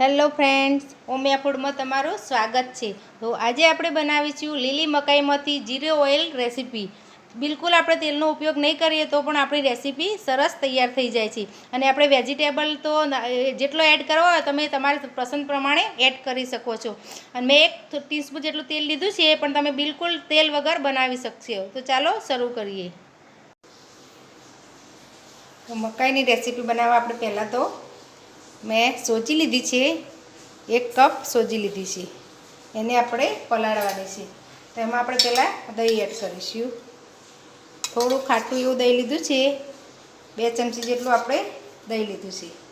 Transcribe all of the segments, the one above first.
Hello friends ઓમિયા ફૂડમાં તમારું સ્વાગત છે. તો આજે આપણે બનાવીશું લીલી મકાઈમાંથી જીરો ઓઇલ રેસીપી. બિલકુલ આપણે તેલનો ઉપયોગ નહીં કરીએ તો પણ આપણી રેસીપી સરસ તૈયાર થઈ જાય છે. અને આપણે વેજીટેબલ તો જેટલો એડ કરવો હોય તમે તમારી પસંદ પ્રમાણે એડ કરી શકો છો. અને મેં એક ટીસ્પૂન જેટલું તેલ લીધું છે, પણ તમે બિલકુલ તેલ વગર બનાવી શકશો. તો ચાલો શરૂ કરીએ. તો મકાઈની રેસીપી બનાવવા આપણે પહેલાં તો મેં સોજી લીધી છે, એક કપ સોજી લીધી છે. એને આપણે પલાળવાની છે. તો એમાં આપણે પહેલાં દહીં એડ કરીશું. થોડું ખાટું એવું દહીં લીધું છે. બે ચમચી જેટલું આપણે દહીં લીધું છે.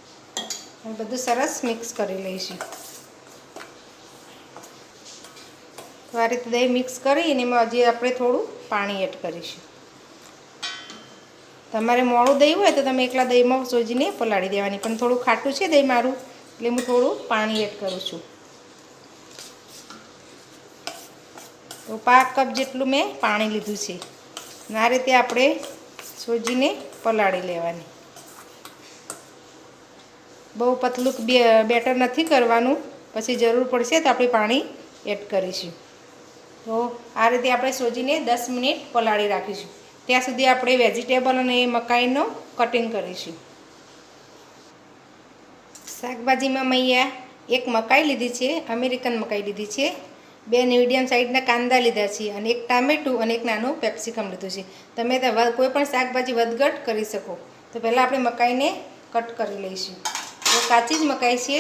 બધું સરસ મિક્સ કરી લઈશું. તો આ રીતે દહીં મિક્સ કરી અને એમાં હજી આપણે થોડું પાણી એડ કરીશું. તમારે મોડું દહીં હોય તો તમે એકલા દહીંમાં સોજીને પલાળી દેવાની. પણ થોડું ખાટું છે દહીં મારું, એટલે હું થોડું પાણી એડ કરું છું. તો પાંચ કપ જેટલું મેં પાણી લીધું છે. આ રીતે આપણે સોજીને પલાળી લેવાની. બહુ પતલું બેટર નથી કરવાનું. પછી જરૂર પડશે તો આપણે પાણી એડ કરીશું. તો આ રીતે આપણે સોજીને દસ મિનિટ પલાળી રાખીશું. ત્યાં સુધી આપણે વેજીટેબલ અને મકાઈનો કટિંગ કરીશું. શાકભાજીમાં મૈયા એક મકાઈ લીધી છે, અમેરિકન મકાઈ લીધી છે. બે મીડિયમ સાઇઝના કાંદા લીધા છે અને એક ટામેટું અને એક નાનું પેપ્સિકમ લીધું છે. તમે કોઈ પણ શાકભાજી વધઘટ કરી શકો. તો પહેલાં આપણે મકાઈને કટ કરી લઈશું. તો કાચી જ મકાઈ છે,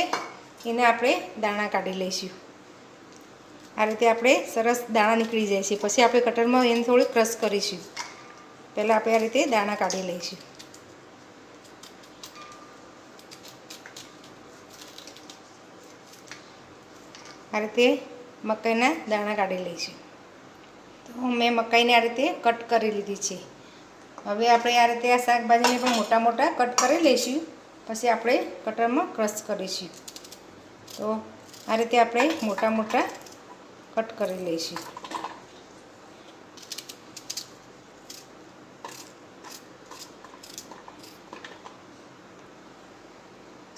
એને આપણે દાણા કાઢી લઈશું. આ રીતે આપણે સરસ દાણા નીકળી જાય છે. પછી આપણે કટરમાં એને થોડી ક્રશ કરીશું. પહેલાં આપણે આ રીતે દાણા કાઢી લઈશું. આ રીતે મકાઈના દાણા કાઢી લઈશું. તો મેં મકાઈને આ રીતે કટ કરી લીધી છે. હવે આપણે આ રીતે આ શાકભાજીને પણ મોટા મોટા કટ કરી લઈશું. પછી આપણે કટરમાં ક્રશ કરીશું. તો આ રીતે આપણે મોટા મોટા કટ કરી લઈશું.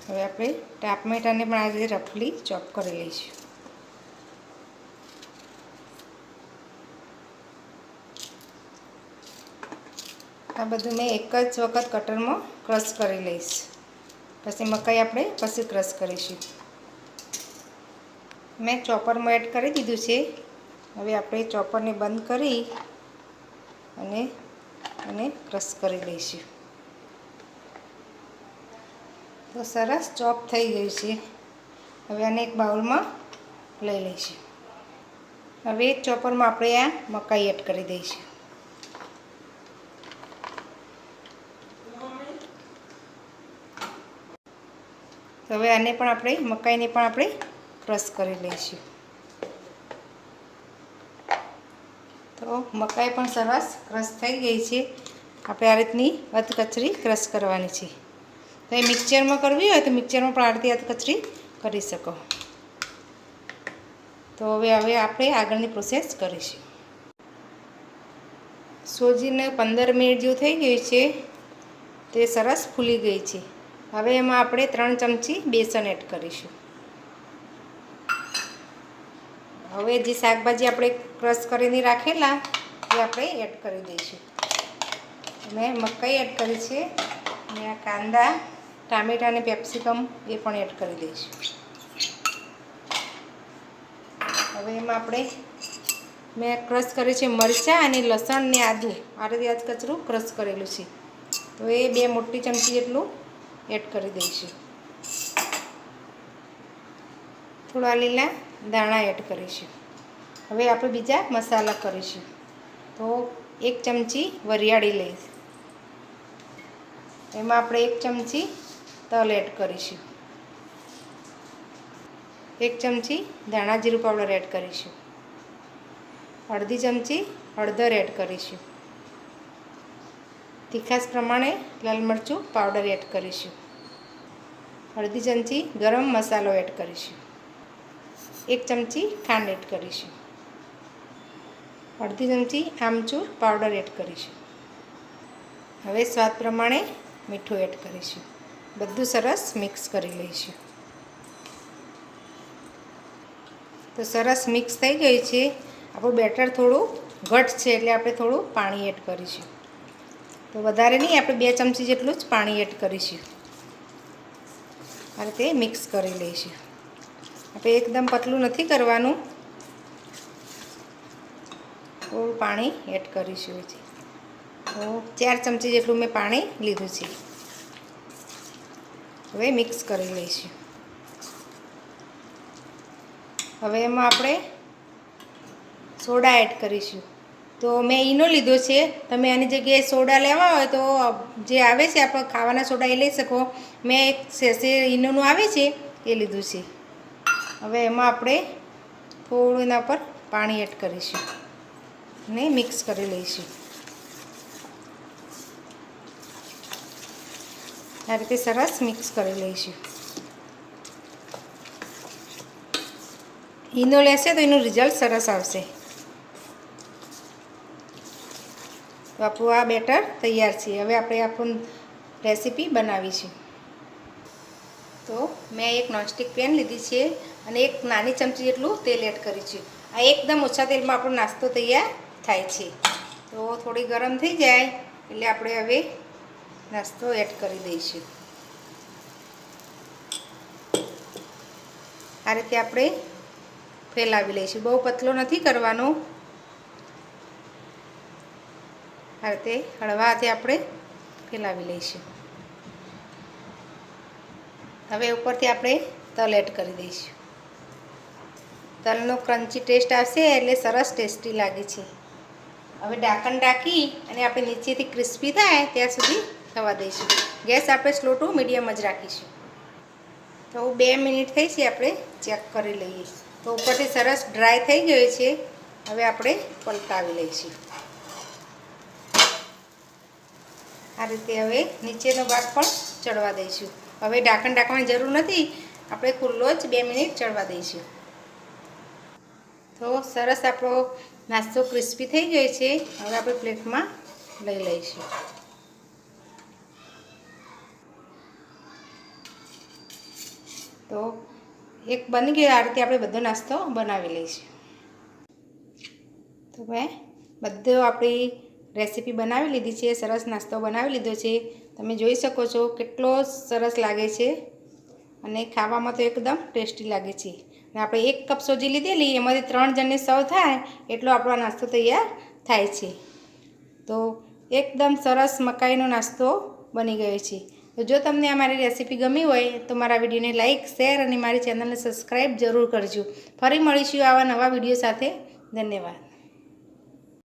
હવે આપણે ટાપમેટાને પણ આ રીતે રફલી ચોપ કરી લઈશું. આ બધું મેં એક જ વખત કટરમાં ક્રશ કરી લઈશ. પછી મકાઈ આપણે પછી ક્રશ કરીશું. મેં ચોપરમાં એડ કરી દીધું છે. હવે આપણે ચોપરને બંધ કરી અને એને ક્રશ કરી લઈશું. તો સરસ ચોપ થઈ ગયું છે. હવે આને એક બાઉલમાં લઈ લઈશું. હવે એક ચોપરમાં આપણે આ મકાઈ એડ કરી દઈશું. હવે આને પણ આપણે, મકાઈને પણ આપણે ક્રશ કરી લઈશું. તો મકાઈ પણ સરસ ક્રશ થઈ ગઈ છે. આપણે આ રીતની અધકચરી ક્રશ કરવાની છે. તો એ મિક્સરમાં કરવી હોય તો મિક્સરમાં પણ આડતી હાથ કચરી કરી શકો. તો હવે હવે આપણે આગળની પ્રોસેસ કરીશું. સોજીને પંદર મિનિટ જેવું થઈ ગયું છે. તે સરસ ફૂલી ગઈ છે. હવે એમાં આપણે ત્રણ ચમચી બેસન એડ કરીશું. હવે જે શાકભાજી આપણે ક્રશ કરીને રાખેલા, એ આપણે એડ કરી દઈશું. મેં મકાઈ એડ કરી છે. અને આ કાંદા ટામેટા અને પેપ્સિકમ એ પણ એડ કરી દઈશું. હવે એમાં આપણે મેં ક્રશ કર્યું છે મરચાં અને લસણ ને આદું આ રીતે આજ કચરું ક્રશ કરેલું છે. તો એ બે મોટી ચમચી જેટલું એડ કરી દઈશું. થોડા લીલા દાણા એડ કરીશું. હવે આપણે બીજા મસાલા કરીશું. તો એક ચમચી વરિયાળી લઈશ. એમાં આપણે એક ચમચી તલ એડ કરીશું. એક ચમચી ધાણા જીરું પાવડર એડ કરીશું. અડધી ચમચી હળદર એડ કરીશું. તીખાશ પ્રમાણે લાલ મરચું પાવડર એડ કરીશું. અડધી ચમચી ગરમ મસાલો એડ કરીશું. એક ચમચી ખાંડ એડ કરીશું. અડધી ચમચી આમચૂર પાવડર એડ કરીશું. હવે સ્વાદ પ્રમાણે મીઠું એડ કરીશું. બધું સરસ મિક્સ કરી લઈશું. તો સરસ મિક્સ થઈ ગઈ છે. આપણું બેટર થોડું ઘટ છે એટલે આપણે થોડું પાણી એડ કરીશું. તો વધારે નહીં, આપણે બે ચમચી જેટલું જ પાણી એડ કરીશું. આ રીતે મિક્સ કરી લઈશું. આપણે એકદમ પતલું નથી કરવાનું. થોડું પાણી એડ કરીશું. ચાર ચમચી જેટલું મેં પાણી લીધું છે. હવે મિક્સ કરી લઈશું. હવે એમાં આપણે સોડા એડ કરીશું. તો મેં ઈનો લીધો છે, તમે આની જગ્યાએ સોડા લેવા હોય તો જે આવે છે, આપણે ખાવાના સોડા એ લઈ શકો. મેં એક સેસે ઈનોનું આવે છે, એ લીધું છે. હવે એમાં આપણે થોડું એના પર પાણી એડ કરીશું. ને મિક્સ કરી લઈશું. આ રીતે સરસ મિક્સ કરી લઈશું. ઈનો લેશે તો એનું રિઝલ્ટ સરસ આવશે. આપણું આ બેટર તૈયાર છે. હવે આપણે આપણું રેસીપી બનાવીશું. તો મેં એક નોનસ્ટિક પેન લીધી છે અને એક નાની ચમચી જેટલું તેલ એડ કર્યું છે. આ એકદમ ઓછા તેલમાં આપણો નાસ્તો તૈયાર થાય છે. તો થોડી ગરમ થઈ જાય એટલે આપણે હવે નાસ્તો એડ કરી દઈશું. આ રીતે આપણે ફેલાવી લઈશું. બહુ પતલો નથી કરવાનો. આ રીતે હળવા હાથે આપણે ફેલાવી લઈશું. હવે ઉપરથી આપણે તલ એડ કરી દઈશું. તલનો ક્રન્ચી ટેસ્ટ આવશે એટલે સરસ ટેસ્ટી લાગે છે. હવે ઢાંકણ ઢાંકી અને આપણે નીચેથી ક્રિસ્પી થાય ત્યાં સુધી થવા દઈશું. ગેસ આપણે સ્લો ટુ મીડિયમ જ રાખીશું. તો બે મિનિટ થઈ છે આપણે ચેક કરી લઈએ. તો ઉપરથી સરસ ડ્રાય થઈ ગયો છે. હવે આપણે પલટાવી લઈશું. આ રીતે હવે નીચેનો ભાગ પણ ચડવા દઈશું. હવે ઢાંકણ ઢાંકવાની જરૂર નથી. આપણે ખુલ્લો જ બે મિનિટ ચડવા દઈશું. તો સરસ આપણો નાસ્તો ક્રિસ્પી થઈ ગયો છે. હવે આપણે પ્લેટમાં લઈ લઈશું. તો એક બની ગયો આ રીતે આપણે બધો નાસ્તો બનાવી લઈશું. તો મેં બધો આપણી રેસીપી બનાવી લીધી છે, સરસ નાસ્તો બનાવી લીધો છે. તમે જોઈ શકો છો કેટલો સરસ લાગે છે અને ખાવામાં તો એકદમ ટેસ્ટી લાગે છે. અને આપણે એક કપ સોજી લીધેલી, એમાંથી ત્રણ જણને સર્વ થાય એટલો આપણો નાસ્તો તૈયાર થાય છે. તો એકદમ સરસ મકાઈનો નાસ્તો બની ગયો છે. તો જો તમને આ મારી રેસીપી ગમી હોય, તો મારા વિડીયોને લાઇક શેર અને મારી ચેનલને સબસ્ક્રાઈબ જરૂર કરજો. ફરી મળીશું આવા નવા વીડિયો સાથે. ધન્યવાદ.